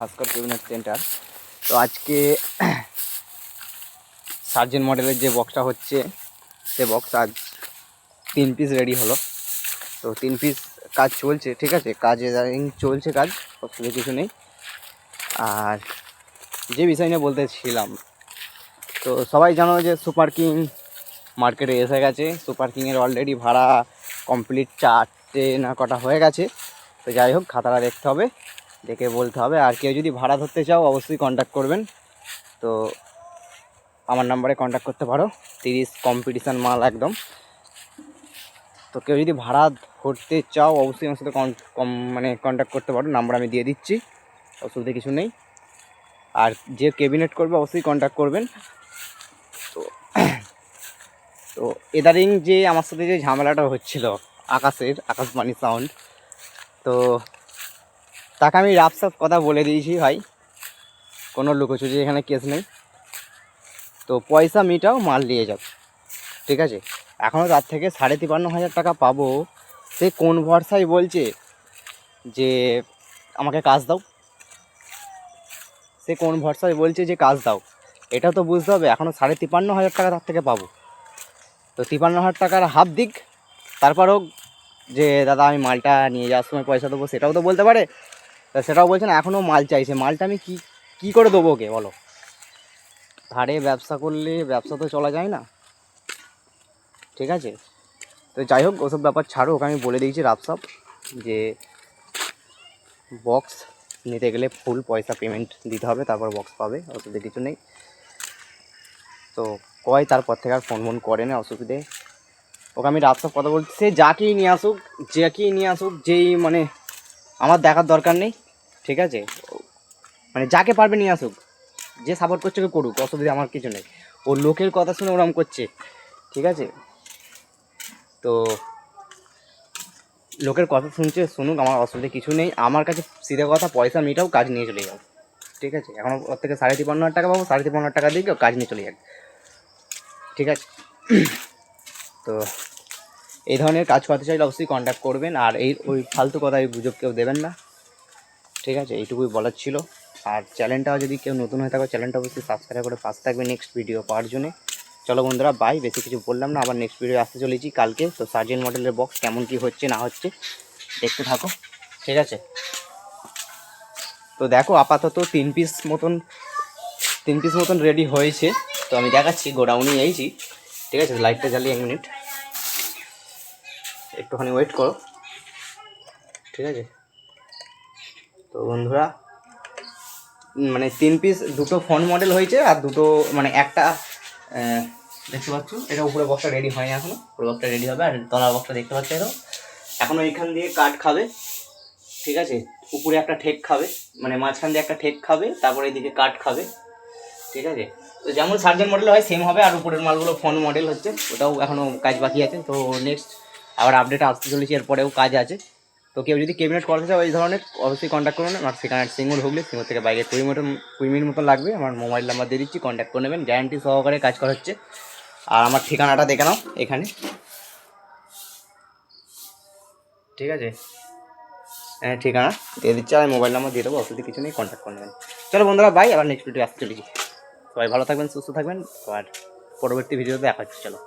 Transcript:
ভাস্কর cabinet centre তো আজকে surgeon মডেলের যে বক্সটা হচ্ছে, সে বক্স আজ তিন পিস রেডি হলো। তো তিন পিস কাজ চলছে, ঠিক আছে? কাজ কাজে চলছে কাজ অসুবিধা কিছু নেই। আর যে বিষয় নিয়ে বলতেছিলাম, তো সবাই জানো যে সুপার কিং মার্কেটে এসে গেছে। সুপার কিংয়ের অলরেডি ভাড়া কমপ্লিট চারটে না কটা হয়ে গেছে। তো যাই হোক, খাতাটা দেখতে হবে। দেখে বলতে হবে। আর কেউ যদি ভাড়া ধরতে চাও, অবশ্যই কন্ট্যাক্ট করবেন। তো আমার নাম্বারে কন্ট্যাক্ট করতে পারো। তিরিশ কম্পিটিশান মাল একদম। তো কেউ যদি ভাড়া ধরতে চাও, অবশ্যই আমার সাথে কম মানে কন্ট্যাক্ট করতে পারো। নাম্বার আমি দিয়ে দিচ্ছি। অসুবিধা কিছু নেই। আর যে ক্যাবিনেট করবে, অবশ্যই কন্ট্যাক্ট করবেন। তো তো এদারিং যে আমার সাথে যে ঝামেলাটা হচ্ছিল, আকাশের, আকাশবাণী সাউন্ড তো তাকে আমি রাফসাফ কথা বলে দিয়েছি ভাই। কোনো লুকোচুরি এখানে কেস নেই। তো পয়সা মিটাও, মাল নিয়ে যাও। ঠিক আছে? এখনও তার থেকে সাড়ে তিপান্ন হাজার টাকা পাবো। সে কোন ভরসায় বলছে যে আমাকে কাজ দাও? সে কোন ভরসায় বলছে যে কাজ দাও? এটা তো বুঝতে হবে এখনও সাড়ে তিপান্ন হাজার টাকা তার থেকে পাবো। তো তিপান্ন হাজার টাকার হাফ দিক, তারপরেও যে, দাদা, আমি মালটা নিয়ে যাওয়ার সময় পয়সা দেবো, সেটাও তো বলতে পারে। সেটাও বলছে না এখনও মাল চাইছে। মালটা আমি কি, কী করে দেবো ওকে, বলো? ধারে ব্যবসা করলে ব্যবসা তো চলা যায় না। ঠিক আছে? তো যাই হোক, ওসব ব্যাপার ছাড়ো, ওকে আমি বলে দিয়েছি রাফসাপ যে বক্স নিতে গেলে ফুল পয়সা পেমেন্ট দিতে হবে, তারপর বক্স পাবে অসুবিধা কিছু নেই। তো কয় তারপর থেকে আর ফোন ফোন করে না অসুবিধে ওকে আমি রাফসাপ কথা বলছি, সে যাকেই নিয়ে আসুক যাকেই নিয়ে আসুক, যেই মানে আমার দেখার দরকার নেই, ঠিক আছে? মানে যাকে পারবে নিয়ে আসুক, যে সাপোর্ট করছে ওকে করুক, অসুবিধা আমার কিছু নেই। ও লোকের কথা শুনে ওরম করছে, ঠিক আছে? তো লোকের কথা শুনছে, শুনুক, আমার অসুবিধা কিছু নেই। আমার কাছে সিধে কথা, পয়সা মিটাও, কাজ নিয়ে চলে যাও, ঠিক আছে? এখন ওর থেকে সাড়ে তিপ্পান্ন হাজার টাকা পাবো, সাড়ে তিপ্পান্ন হাজার টাকা দিয়ে কাজ নিয়ে চলে যাক, ঠিক আছে? তো এই ধরনের কাজ করতে চাইলে অবশ্যই কন্ট্যাক্ট করবেন আর এই ওই ফালতু কথা ওই গুজব কেউ দেবেন না। ঠিক আছে, এইটুকুই বলার ছিল। আর চ্যানেলটাও যদি কেউ নতুন হয়ে থাকে চ্যানেলটা অবশ্যই সাবস্ক্রাইব করে পাশে থাকবে নেক্সট ভিডিও পাওয়ার জন্য। চলো বন্ধুরা বাই বেশি কিছু বললাম না, আবার নেক্সট ভিডিও আসতে চলেছি কালকে। তো সার্জেন্ট মডেলের বক্স কেমন কি হচ্ছে, না হচ্ছে, দেখতে থাকো। ঠিক আছে? তো দেখো, আপাতত তিন পিস মতন, তিন পিস মতন রেডি হয়েছে। তো আমি দেখাচ্ছি গোডাউনে এইছি ঠিক আছে লাইটটা জ্বালিয়ে এক মিনিট একটুখানি ওয়েট করো। ঠিক আছে? তো বন্ধুরা মানে তিন পিস দুটো ফোন মডেল হয়েছে আর দুটো মানে একটা দেখতে পাচ্ছ, এটা উপরে বক্সটা রেডি হয়নি এখনও। উপরে বক্সটা রেডি হবে আর তলার বক্সটা দেখতে পাচ্ছ এরকম। এখনও এখান দিয়ে কাঠ খাবে, ঠিক আছে? উপরে একটা ঠেক খাবে মানে মাঝখান দিয়ে একটা ঠেক খাবে, তারপরে এদিকে কাঠ খাবে, ঠিক আছে? তো যেমন সার্জেন মডেল হয় সেম হবে। আর উপরের মালগুলো ফোন মডেল হচ্ছে, ওটাও এখনও কাজ বাকি আছে। তো নেক্সট আবার আপডেট আসতে চলেছে, এরপরেও কাজ আছে। তো কেউ যদি ক্যাবিনেট করতে চাও এই ধরনের, অবশ্যই কন্ট্যাক্ট করবেন আমার সেখানে সিঙ্গুর হুগলি, সিঙ্গুর থেকে বাইরে কুড়ি মিনিট কুড়ি মিনিট মতো লাগবে। আমার মোবাইল নাম্বার দিয়ে দিচ্ছি কন্ট্যাক্ট করে নেবেন। গ্যারান্টি সহকারে কাজ করা হচ্ছে। আর আমার ঠিকানাটা দেখে নাও এখানে। ঠিক আছে? হ্যাঁ ঠিকানা দিয়ে দিচ্ছি, আর মোবাইল নাম্বার দিয়ে দেবো, অসুবিধা কিছু নেই কন্ট্যাক্ট করে নেবেন। চলো বন্ধুরা বাই আবার নেক্সট ভিডিও আসতে চলেছি। সবাই ভালো থাকবেন, সুস্থ থাকবেন। আর পরবর্তী ভিডিওতে দেখা হচ্ছে, চলো।